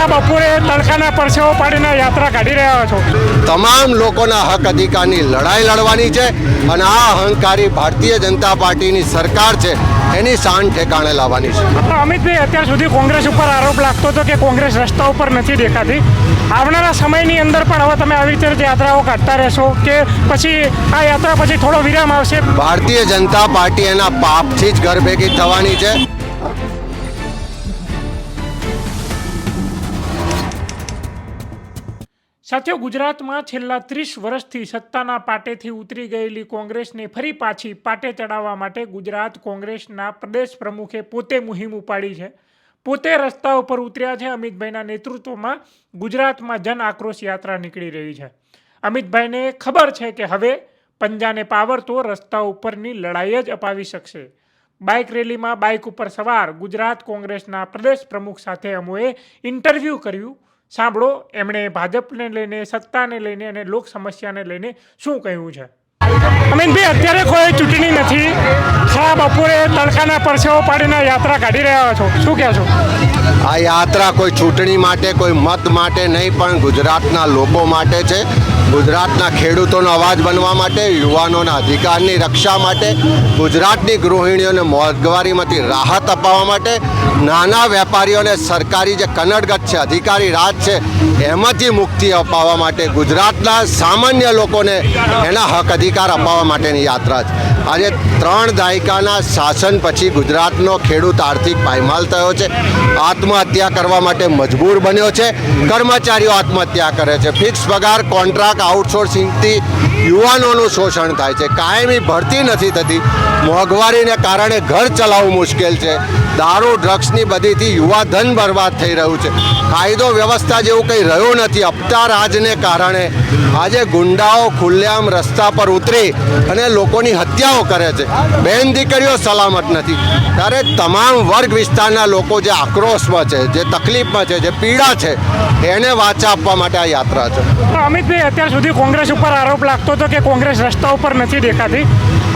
ખરા બપોરે તડકાના પરસેવો પાડીને યાત્રા કાઢી રહ્યા છો. તમામ લોકોના હક અધિકારની લડાઈ લડવાની છે અને આ અહંકારી ભારતીય જનતા પાર્ટીની સરકાર છે એની શાન ઠેકાણે લાવવાની છે. અમિતભાઈ અત્યાર સુધી કોંગ્રેસ ઉપર આરોપ લાગતો હતો કે કોંગ્રેસ રસ્તા ઉપર નથી દેખાતી. આવનારા સમયની અંદર પણ હવે તમે આવી રીતે યાત્રાઓ કાઢતા રહેશો કે પછી આ યાત્રા પછી થોડો વિરામ આવશે? ભારતીય જનતા પાર્ટી એના પાપથી જ ઘર ભેગી થવાની છે. સાથીઓ ગુજરાતમાં છેલ્લા ત્રીસ વર્ષથી સત્તાના પાટેથી ઉતરી ગયેલી કોંગ્રેસને ફરી પાછી પાટે ચડાવવા માટે ગુજરાત કોંગ્રેસના પ્રદેશ પ્રમુખે પોતે મુહિમ ઉપાડી છે. પોતે રસ્તા ઉપર ઉતર્યા છે. અમિતભાઈના નેતૃત્વમાં ગુજરાતમાં જન આક્રોશ યાત્રા નીકળી રહી છે. અમિતભાઈને ખબર છે કે હવે પંજાને પાવર તો રસ્તા ઉપરની લડાઈ જ અપાવી શકશે. બાઇક રેલીમાં બાઇક ઉપર સવાર ગુજરાત કોંગ્રેસના પ્રદેશ પ્રમુખ સાથે અમોએ ઇન્ટરવ્યૂ કર્યું. સાંભળો, એમણે ભાજપને લઈને, સત્તાને લઈને અને લોક સમસ્યાને લઈને શું કહ્યું છે? અમીનભાઈ અત્યારે કોઈ ચૂંટણી નથી. સા બપોરે તડકાના પરસેવો પાડીને યાત્રા કાઢી રહ્યા છો. શું કહેશો આ યાત્રા કોઈ ચૂંટણી માટે, કોઈ મત માટે નહીં, પણ ગુજરાતના લોકો માટે છે. ગુજરાતના ખેડૂતોનો અવાજ બનવા માટે, યુવાનોના અધિકારની રક્ષા માટે, ગુજરાતની ગૃહિણીઓને મોંઘવારીમાંથી રાહત અપાવવા માટે, નાના વેપારીઓને સરકારી જે કનડગત છે, અધિકારી રાજ છે, એમાંથી મુક્તિ અપાવવા માટે ગુજરાતના સામાન્ય લોકોને એના હક અધિકાર અપાવવા માટેની યાત્રા છે. આજે ત્રણ દાયકાના શાસન પછી ગુજરાતનો ખેડૂત આર્થિક પાયમાલ થયો છે. આત્મહત્યા કરવા માટે મજબૂર બન્યો છે. કર્મચારીઓ આત્મહત્યા કરે છે. ફિક્સ પગાર, કોન્ટ્રાક્ટ, આઉટસોર્સિંગથી યુવાનોનું શોષણ થાય છે. કાયમી ભરતી નથી થતી. મોંઘવારીને કારણે ઘર ચલાવવું મુશ્કેલ છે. દારૂ ડ્રગ્સની બધીથી યુવા ધન બરબાદ થઈ રહ્યું છે. કાયદો વ્યવસ્થા જેવું કંઈ રહ્યું નથી. અપતા રાજને કારણે આજે ગુંડાઓ ખુલ્લેઆમ રસ્તા પર ઉતરી અને લોકોની હત્યાઓ કરે છે. બહેન દીકરીઓ સલામત નથી. ત્યારે તમામ વર્ગ વિસ્તારના લોકો જે આક્રોશમાં છે, જે તકલીફમાં છે, જે પીડા છે, એને વાચા આપવા માટે આ યાત્રા છે. અમિતભાઈ, અત્યાર સુધી કોંગ્રેસ ઉપર આરોપ લાગતો હતો કે કોંગ્રેસ રસ્તા ઉપર નથી દેખાતી.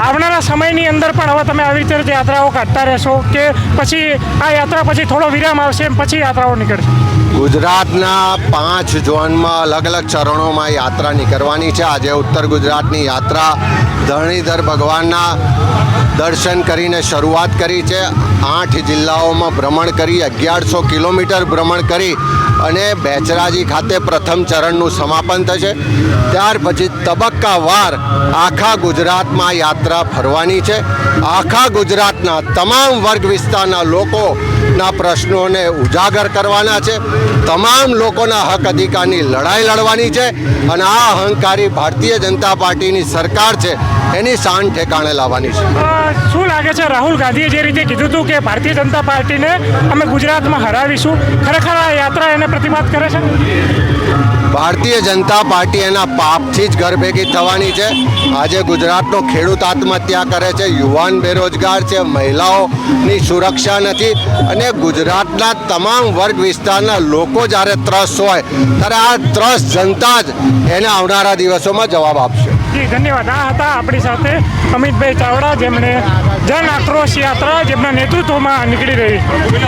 આવનારા સમયની અંદર પણ હવે તમે આવી રીતે યાત્રાઓ કાઢતા રહેશો કે પછી આ યાત્રા પછી થોડો વિરામ આવશે પછી યાત્રાઓ નીકળશે? ગુજરાતના પાંચ ઝોનમાં અલગ અલગ ચરણોમાં યાત્રા નીકળવાની છે. આજે ઉત્તર ગુજરાતની યાત્રા ધરણીધર ભગવાનના દર્શન કરીને શરૂઆત કરી છે. આઠ જિલ્લાઓમાં ભ્રમણ કરી, અગિયારસો કિલોમીટર ભ્રમણ કરી અને બેચરાજી ખાતે પ્રથમ ચરણનું સમાપન થશે. ત્યાર પછી તબક્કાવાર આખા ગુજરાતમાં યાત્રા ફરવાની છે. આખા ગુજરાતના તમામ વર્ગ વિસ્તારના લોકોના પ્રશ્નોને ઉજાગર કરવાના છે. તમામ લોકોના હક અધિકારની લડાઈ લડવાની છે અને આ અહંકારી ભારતીય જનતા પાર્ટીની સરકાર છે એની શાન ઠેકાણે લાવવાની છે. શું લાગે છે? રાહુલ ગાંધીએ જે રીતે કીધું હતું કે ભારતીય જનતા પાર્ટીને અમે ગુજરાતમાં હરાવીશું ખરેખર આ યાત્રા એને પ્રતિપાદ કરે છે? ભારતીય જનતા પાર્ટી એના પાપથી જ ઘર ભેગી થવાની છે. આજે ગુજરાતનો ખેડૂત આત્મહત્યા કરે છે યુવાન બેરોજગાર છે મહિલાઓની સુરક્ષા નથી. અને ગુજરાતના તમામ વર્ગ વિસ્તારના લોકો જ્યારે ત્રસ્ત હોય, ત્યારે આ ત્રસ્ત જનતા જ એને આવનારા દિવસોમાં જવાબ આપશે. જી, ધન્યવાદ. આ હતા આપણી સાથે અમિતભાઈ ચાવડા, જેમણે જન આક્રોશ યાત્રા, જેમના નેતૃત્વમાં નીકળી રહી.